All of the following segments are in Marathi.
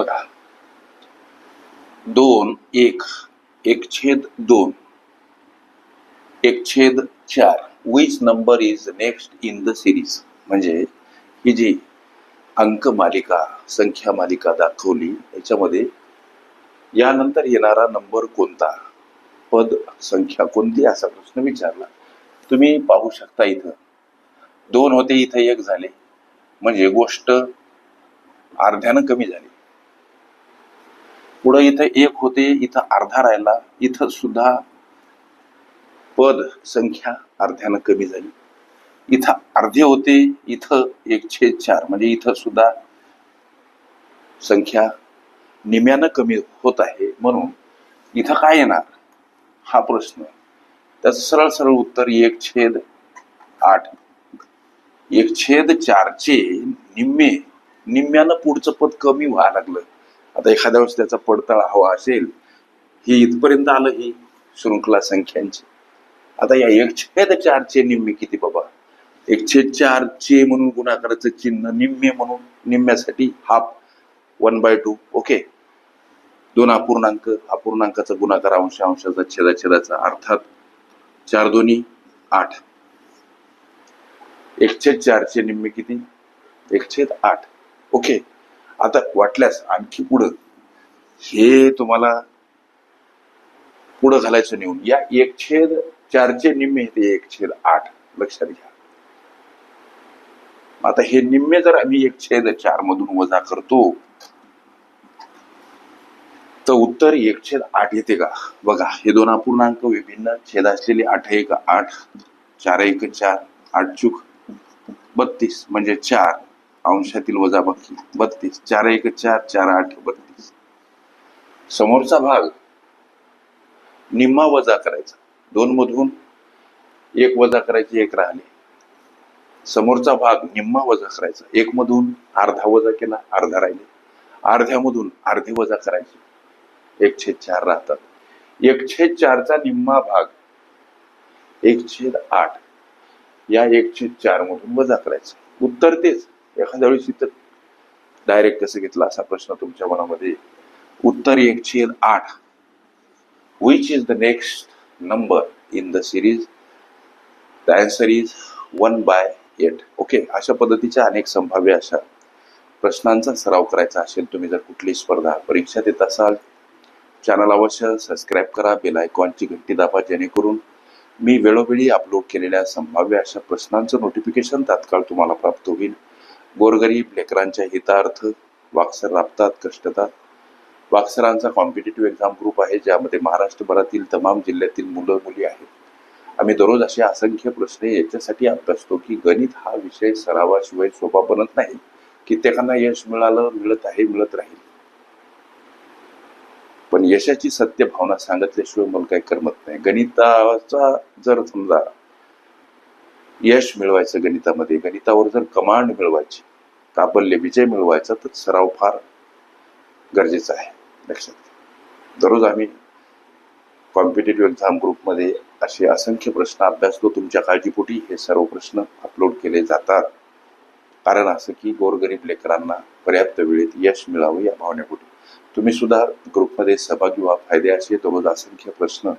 बघा दोन एक. एक छेद दोन. एक छेद चार. Which number is next in the series म्हणजे ही जी अंक मालिका संख्या मालिका दाखवली याच्यामध्ये यानंतर येणारा नंबर कोणता? पद संख्या कोणती? असा प्रश्न विचारला. तुम्ही पाहू शकता इथं. दोन होते इथं एक झाले. म्हणजे गोष्ट अर्ध्यानं कमी झाली. पुढं इथं एक होते इथं अर्धा राहिला इथं सुद्धा पद संख्या अर्ध्यानं कमी झाली. इथं अर्धे होते इथं एक छेद चार म्हणजे इथं सुद्धा संख्या निम्यानं कमी होत आहे. म्हणून इथं काय येणार? हा प्रश्न. त्याचं सरळ सरळ उत्तर एक छेद आठ. एक छेद चारचे निम्मे निम्म्यानं पुढचं पद कमी व्हायला लागलं. आता एखाद्या वेळेस त्याचा पडताळा हवा असेल हे इथपर्यंत आलं ही शृंखला संख्यांची. आता या एक छेद चारचे निम्मे किती बाबा? एकशे चारचे म्हणून गुणाकाराचं चिन्ह निम्मे म्हणून निम्म्यासाठी half one by two okay. दोन अपूर्णांक अपूर्णांकाचा गुणाकार अंश अंशाचा छेदा छेदाचा अर्थात चार दोन्ही आठ. एकशे चारचे निम्मे किती? एक छेद आठ ओके. आता वाटल्यास आणखी पुढं. हे तुम्हाला पुढं घालायचं नेऊन. या एक छेद चारचे निम्मे ते एक छेद आठ. लक्षात घ्या. आता हे निम्मे जर आम्ही एक छेद चार मधून वजा करतो तर उत्तर एक छेद आठ येते का? बघा हे दोन अपूर्णांक विभिन्न. छेद असलेले आठ एक आठ चार एक चार आठ चूक बत्तीस म्हणजे चार. अंशातील वजा बाकी बत्तीस. चार एक चार चार आठ बत्तीस. समोरचा भाग निम्मा वजा करायचा. दोन मधून एक वजा करायची एक राहिले. समोरचा भाग निम्मा वजा करायचा. एक मधून अर्धा वजा केला अर्धा राहिले. अर्ध्यामधून अर्धे वजा करायचे. एक छेद चार राहतात. एक छेद चारचा निम्मा भाग एक छेद आठ. या एक छेद चार मधून वजा करायचा. उत्तर तेच. एखाद्या वेळेस इथं डायरेक्ट कसं घेतला असा प्रश्न तुमच्या मनामध्ये. उत्तर एक छेद आठ. Which is the next number in the series the answer is one by eight okay अशा पद्धतीच्या अनेक संभाव्य अशा प्रश्नांचा सराव करायचा असेल तुम्ही जर कुठली स्पर्धा परीक्षा देत असाल चॅनल अवश्य सबस्क्राईब करा बेल आयकॉनची घंटी दाबा जेणेकरून मी वेळोवेळी अपलोड केलेल्या संभाव्य अशा प्रश्नांचं नोटिफिकेशन तात्काळ तुम्हाला प्राप्त होईल. गोरगरीब लेकरांच्या हितार्थ वाक्सर राबतात कष्टतात. वाक्सरांचा कॉम्पिटेटिव्ह एक्झाम ग्रुप आहे ज्यामध्ये महाराष्ट्रभरातील तमाम जिल्ह्यातील मुलं मुली आहेत. आम्ही दररोज असे असंख्य प्रश्न याच्यासाठी अभ्यासतो की गणित हा विषय सरावाशिवाय सोपा बनत नाही. कित्येकांना यश मिळालं मिळत आहे मिळत राहील. पण यशाची सत्य भावना सांगितल्याशिवाय मला काही करमत नाही. गणिताचा जर समजा यश मिळवायचं गणितामध्ये. गणितावर जर कमांड मिळवायची प्राबल्य विजय मिळवायचा तर सराव फार गरजेचा आहे. लक्षात घ्या. दररोज आम्ही कॉम्पिटेटिव्ह एक्झाम ग्रुपमध्ये असे असंख्य प्रश्न अभ्यासतो. तुमच्या काळजीपोटी हे सर्व प्रश्न अपलोड केले जातात. कारण असं की गोरगरीब लेकरांना पर्याप्त वेळेत यश मिळावं या भावनेपोटी. तुम्ही सुद्धा ग्रुपमध्ये सहभागी व्हा. फायदे असे दररोज असंख्य प्रश्न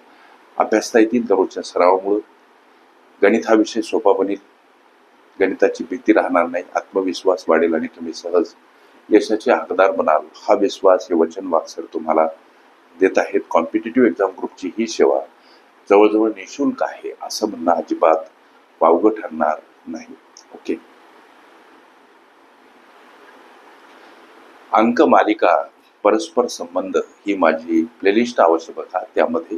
अभ्यासता येतील दररोजच्या सरावामुळं. गणित हा विषय सोपा बनेल. गणिताची भीती राहणार नाही. आत्मविश्वास वाढेल आणि तुम्ही सहज यशाचे हकदार बनाल. हा विश्वास हे वचन वाक्सर तुम्हाला देत आहेत. कॉम्पिटेटिव्ह एक्झाम ग्रुपची ही सेवा जवळजवळ निशुल्क आहे असं म्हणणं अजिबात वावगं ठरणार नाही. ओके अंक मालिका परस्पर संबंध ही माझी प्लेलिस्ट आवश्यक बघा त्यामध्ये